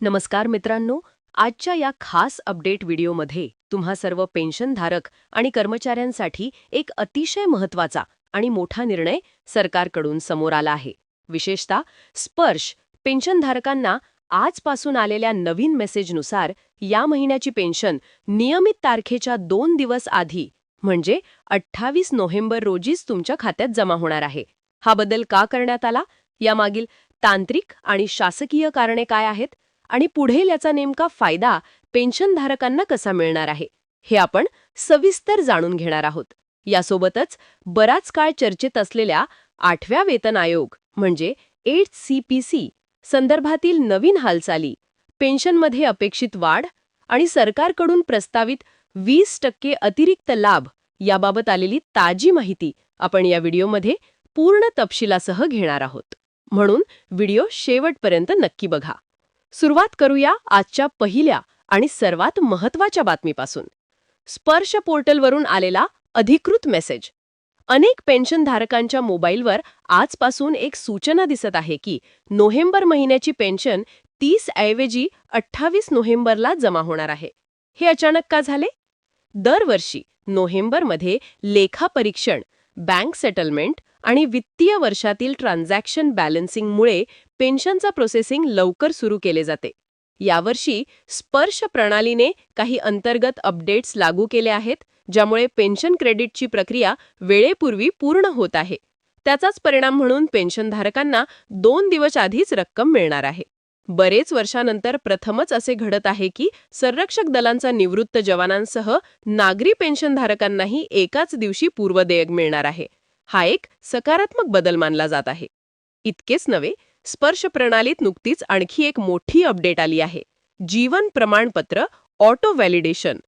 नमस्कार मित्रांनो आजच्या या खास अपडेट व्हिडिओमध्ये तुम्हा सर्व पेन्शनधारक आणि कर्मचाऱ्यांसाठी एक अतिशय महत्त्वाचा आणि मोठा निर्णय सरकारकडून समोर आला आहे. विशेषतः स्पर्श पेन्शनधारकांना आजपासून आलेल्या नवीन मेसेजनुसार या महिन्याची पेन्शन नियमित तारखेच्या दोन दिवस आधी म्हणजे अठ्ठावीस नोव्हेंबर रोजीच तुमच्या खात्यात जमा होणार आहे. हा बदल का करण्यात आला? यामागील तांत्रिक आणि शासकीय कारणे काय आहेत? आणि पुढे याचा नेमका फायदा पेन्शनधारकांना कसा मिळणार आहे हे आपण सविस्तर जाणून घेणार आहोत. यासोबतच बराच काळ चर्चेत असलेल्या आठव्या वेतन आयोग म्हणजे एट सी पी सी संदर्भातील नवीन हालचाली पेन्शनमध्ये अपेक्षित वाढ आणि सरकारकडून प्रस्तावित वीस टक्के अतिरिक्त लाभ याबाबत आलेली ताजी माहिती आपण या व्हिडिओमध्ये पूर्ण तपशिलासह घेणार आहोत. म्हणून व्हिडिओ शेवटपर्यंत नक्की बघा. सुरुवात करूया आजच्या पहिल्या आणि सर्वात महत्त्वाच्या बातमीपासून. स्पर्श पोर्टलवरून आलेला अधिकृत मेसेज. अनेक पेन्शनधारकांच्या मोबाईलवर आजपासून एक सूचना दिसत आहे की नोव्हेंबर महिन्याची पेन्शन तीस ऐवजी अठ्ठावीस नोव्हेंबरला जमा होणार आहे. हे अचानक का झाले? दरवर्षी नोव्हेंबरमध्ये लेखापरीक्षण बँक सेटलमेंट आणि वित्तीय वर्षातील ट्रान्झॅक्शन बॅलन्सिंगमुळे पेन्शनचा प्रोसेसिंग लवकर सुरू केले जाते. यावर्षी स्पर्श प्रणालीने काही अंतर्गत अपडेट्स लागू केले आहेत ज्यामुळे पेन्शन क्रेडिटची प्रक्रिया वेळेपूर्वी पूर्ण होत आहे. त्याचाच परिणाम म्हणून पेन्शनधारकांना दोन दिवस आधीच रक्कम मिळणार आहे. बरेच वर्षानंतर प्रथमच असे घडत आहे की संरक्षक दलांचा निवृत्त जवानांसह नागरी पेन्शनधारकांनाही एकाच दिवशी पूर्वदेयक मिळणार आहे. हा एक सकारात्मक बदल मानला जात आहे. इतकेच नव्हे स्पर्श प्रणालीत नुकतीच आणखी एक मोठी अपडेट आली आहे. जीवन प्रमाणपत्र ऑटो व्हॅलिडेशन.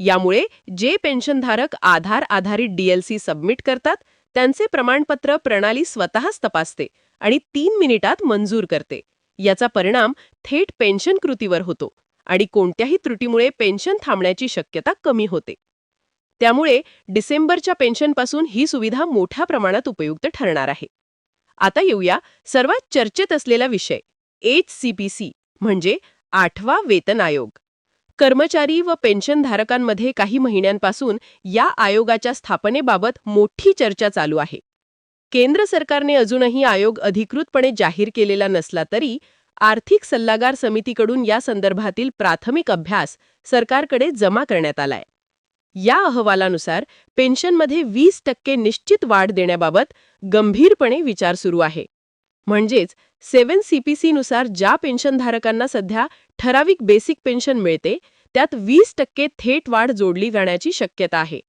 यामुळे जे पेन्शनधारक आधार आधारित डीएलसी सबमिट करतात त्यांचे प्रमाणपत्र प्रणाली स्वतःच तपासते आणि तीन मिनिटात मंजूर करते. याचा परिणाम थेट पेन्शन कृतीवर होतो आणि कोणत्याही त्रुटीमुळे पेन्शन थांबण्याची शक्यता कमी होते. त्यामुळे डिसेंबरच्या पेन्शनपासून ही सुविधा मोठ्या प्रमाणात उपयुक्त ठरणार आहे. आता येऊया सर्वात चर्चेत असलेला विषय एच सी पी सी म्हणजे आठवा वेतन आयोग. कर्मचारी व पेन्शनधारकांमध्ये काही महिन्यांपासून या आयोगाच्या स्थापनेबाबत मोठी चर्चा चालू आहे. केंद्र सरकारने अजूनही आयोग अधिकृतपणे जाहीर केलेला नसला तरी आर्थिक सल्लागार समितीकडून या संदर्भातील प्राथमिक अभ्यास सरकारकडे जमा करण्यात आलाय. या अहवालानुसार पेन्शनमध्ये वीस टक्के निश्चित वाढ देण्याबाबत गंभीरपणे विचार सुरू आहे. म्हणजेच सेव्हन सीपीसीनुसार ज्या पेन्शनधारकांना सध्या ठराविक बेसिक पेन्शन मिळते त्यात वीस टक्के थेट वाढ जोडली जाण्याची शक्यता आहे.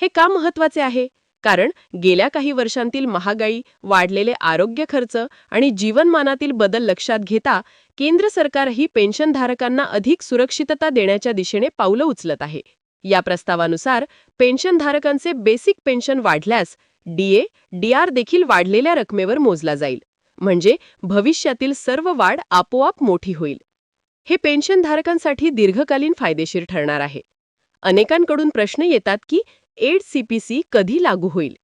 हे का महत्त्वाचे आहे? कारण गेल्या काही वर्षांतील महागाई वाढलेले आरोग्य खर्च आणि जीवनमानातील बदल लक्षात घेता केंद्र सरकारही पेन्शनधारकांना अधिक सुरक्षितता देण्याच्या दिशेने पावलं उचलत आहे. या प्रस्तावानुसार पेन्शनधारकांचे बेसिक पेन्शन वाढल्यास डीए डीआर देखील वाढलेल्या रकमेवर मोजला जाईल. म्हणजे भविष्यातील सर्व वाढ आपोआप मोठी होईल. हे पेन्शनधारकांसाठी दीर्घकालीन फायदेशीर ठरणार आहे. अनेकांकडून प्रश्न येतात की एड सीपीसी कधी लागू होईल?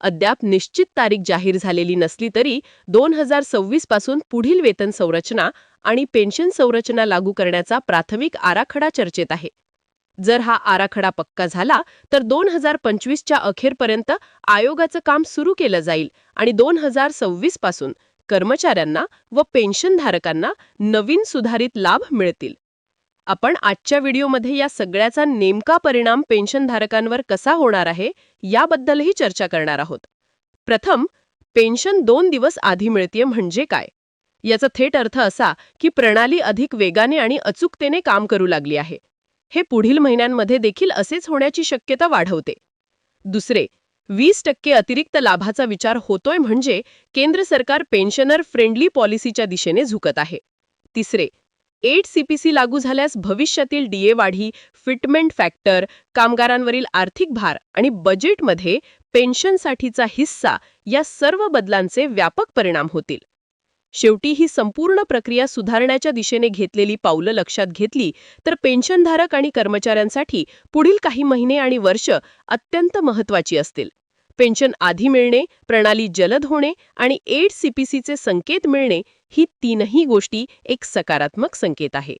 अद्याप निश्चित तारीख जाहीर झालेली नसली तरी दोन हजार सव्वीसपासून पुढील वेतन संरचना आणि पेन्शन संरचना लागू करण्याचा प्राथमिक आराखडा चर्चेत आहे. जर हा आराखडा पक्का झाला तर दोन हजार पंचवीसच्या अखेरपर्यंत आयोगाचं काम सुरू केलं जाईल आणि दोन हजार सव्वीसपासून कर्मचाऱ्यांना व पेन्शनधारकांना नवीन सुधारित लाभ मिळतील. आपण आजच्या व्हिडिओमध्ये या सगळ्याचा नेमका परिणाम पेन्शनधारकांवर कसा होणार आहे याबद्दलही चर्चा करणार आहोत. प्रथम पेन्शन दोन दिवस आधी मिळतीये म्हणजे काय? याचा थेट अर्थ असा की प्रणाली अधिक वेगाने आणि अचूकतेने काम करू लागली आहे. हे पुढील महिन्यांमध्ये देखील असेच होण्याची शक्यता वाढवते. दुसरे वीस टक्के अतिरिक्त लाभाचा विचार होतोय म्हणजे केंद्र सरकार पेन्शनर फ्रेंडली पॉलिसीच्या दिशेने झुकत आहे. तिसरे एट सीपीसी लागू झाल्यास भविष्यातील डीए वाढी फिटमेंट फॅक्टर कामगारांवरील आर्थिक भार आणि बजेटमध्ये पेन्शनसाठीचा हिस्सा या सर्व बदलांचे व्यापक परिणाम होतील. शेवटी ही संपूर्ण प्रक्रिया सुधारण्याच्या दिशेने घेतलेली पावलं लक्षात घेतली तर पेन्शनधारक आणि कर्मचाऱ्यांसाठी पुढील काही महिने आणि वर्ष अत्यंत महत्वाची असतील. पेन्शन आधी मिळणे प्रणाली जलद होणे आणि एड सीपीसीचे संकेत मिळणे ही तीनही गोष्टी एक सकारात्मक संकेत आहे.